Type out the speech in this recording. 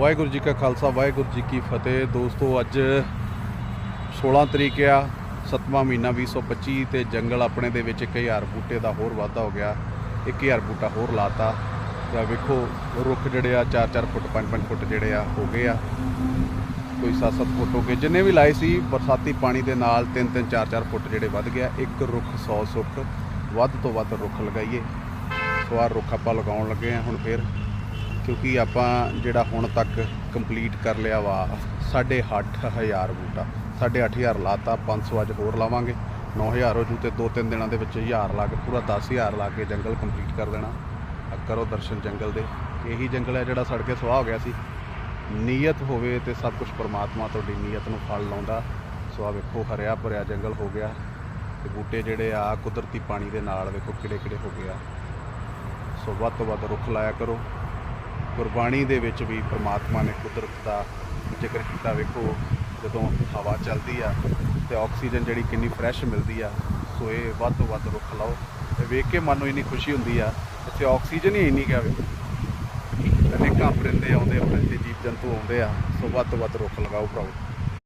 ਵਾਹਿਗੁਰੂ ਜੀ ਕਾ ਖਾਲਸਾ, ਵਾਹਿਗੁਰੂ ਜੀ ਕੀ ਫਤਿਹ। ਦੋਸਤੋ, ਅੱਜ 16 ਤਰੀਕ ਆ, ਸੱਤਵਾਂ ਮਹੀਨਾ 2025 ਤੇ ਜੰਗਲ ਆਪਣੇ ਦੇ ਵਿੱਚ 1000 ਬੂਟੇ ਦਾ ਹੋਰ ਵਾਧਾ ਹੋ ਗਿਆ। 1000 ਬੂਟਾ ਹੋਰ ਲਾਤਾ। ਤਾਂ ਵੇਖੋ, ਰੁੱਖ ਜਿਹੜੇ ਆ 4-4 ਫੁੱਟ 5-5 ਫੁੱਟ ਜਿਹੜੇ ਆ, ਹੋ ਗਏ ਆ। ਕੋਈ 7-7 ਫੁੱਟ ਹੋ ਗਏ। ਜਿੰਨੇ ਵੀ ਲਾਏ ਸੀ, ਬਰਸਾਤੀ ਪਾਣੀ ਦੇ ਨਾਲ 3-3 4-4 ਫੁੱਟ ਜਿਹੜੇ ਵੱਧ ਗਿਆ। ਇੱਕ ਰੁੱਖ 100 ਸੁੱਖ। ਵੱਧ ਤੋਂ ਵੱਧ ਰੁੱਖ ਲਗਾਈਏ। ਸਵਾਰ ਰੁੱਖ ਆਪਾਂ ਲਗਾਉਣ ਲੱਗੇ ਆ। ਹੁਣ ਫਿਰ ਕਿਉਂਕਿ ਆਪਾਂ ਜਿਹੜਾ ਹੁਣ ਤੱਕ ਕੰਪਲੀਟ ਕਰ ਲਿਆ ਵਾ 8500 ਬੂਟਾ। 8500 ਲਾਤਾ 500 ਅੱਜ ਹੋਰ ਲਾਵਾਂਗੇ। 9000 ਹੋ ਜੂ ਤੇ 2-3 ਦਿਨਾਂ ਦੇ ਵਿੱਚ 1000 ਲਾ ਕੇ, ਪੂਰਾ 10000 ਲਾ ਕੇ ਜੰਗਲ ਕੰਪਲੀਟ ਕਰ ਦੇਣਾ। ਕਰੋ ਦਰਸ਼ਨ ਜੰਗਲ ਦੇ। ਇਹੀ ਜੰਗਲ ਹੈ ਜਿਹੜਾ ਸੜ ਕੇ ਸੁਆਹ ਹੋ ਗਿਆ ਸੀ। ਨੀਅਤ ਹੋਵੇ ਤੇ ਸਭ ਕੁਝ ਪਰਮਾਤਮਾ ਤੁਹਾਡੀ ਨੀਅਤ ਨੂੰ ਫਲ ਲਾਉਂਦਾ। ਸੋ ਆ ਵੇਖੋ, ਹਰਿਆ ਭਰਿਆ ਜੰਗਲ ਹੋ ਗਿਆ। ਤੇ ਬੂਟੇ ਜਿਹੜੇ ਆ, ਕੁਦਰਤੀ ਪਾਣੀ ਦੇ ਨਾਲ ਵੇਖੋ ਕਿਹੜੇ ਕਿਹੜੇ ਹੋ ਗਏ ਆ। ਸੋ ਵੱਧ ਤੋਂ ਵੱਧ ਰੁੱਖ ਲਾਇਆ ਕਰੋ। ਗੁਰਬਾਣੀ ਦੇ ਵਿੱਚ ਵੀ ਪ੍ਰਮਾਤਮਾ ਨੇ ਕੁਦਰਤ ਦਾ ਜ਼ਿਕਰ ਕੀਤਾ। ਵੇਖੋ, ਜਦੋਂ ਹਵਾ ਚੱਲਦੀ ਆ ਤੇ ਆਕਸੀਜਨ ਜਿਹੜੀ ਕਿੰਨੀ ਫਰੈਸ਼ ਮਿਲਦੀ ਆ, ਸੋ ਇਹ ਵੱਧ ਤੋਂ ਵੱਧ ਰੁੱਖ ਲਾਓ ਤੇ ਵੇਖ ਕੇ ਮਨ ਨੂੰ ਇੰਨੀ ਖੁਸ਼ੀ ਹੁੰਦੀ ਆ, ਇੱਥੇ ਆਕਸੀਜਨ ਹੀ ਇੰਨੀ ਗਿਆ ਵੇਖੋ। ਅਨੇਕਾਂ ਪਰਿੰਦੇ ਆਉਂਦੇ, ਆਪਣੇ ਤੇ ਜੀਵ ਜੰਤੂ ਆਉਂਦੇ ਆ, ਸੋ ਵੱਧ ਤੋਂ ਵੱਧ ਰੁੱਖ ਲਗਾਓ ਭਰਾਓ।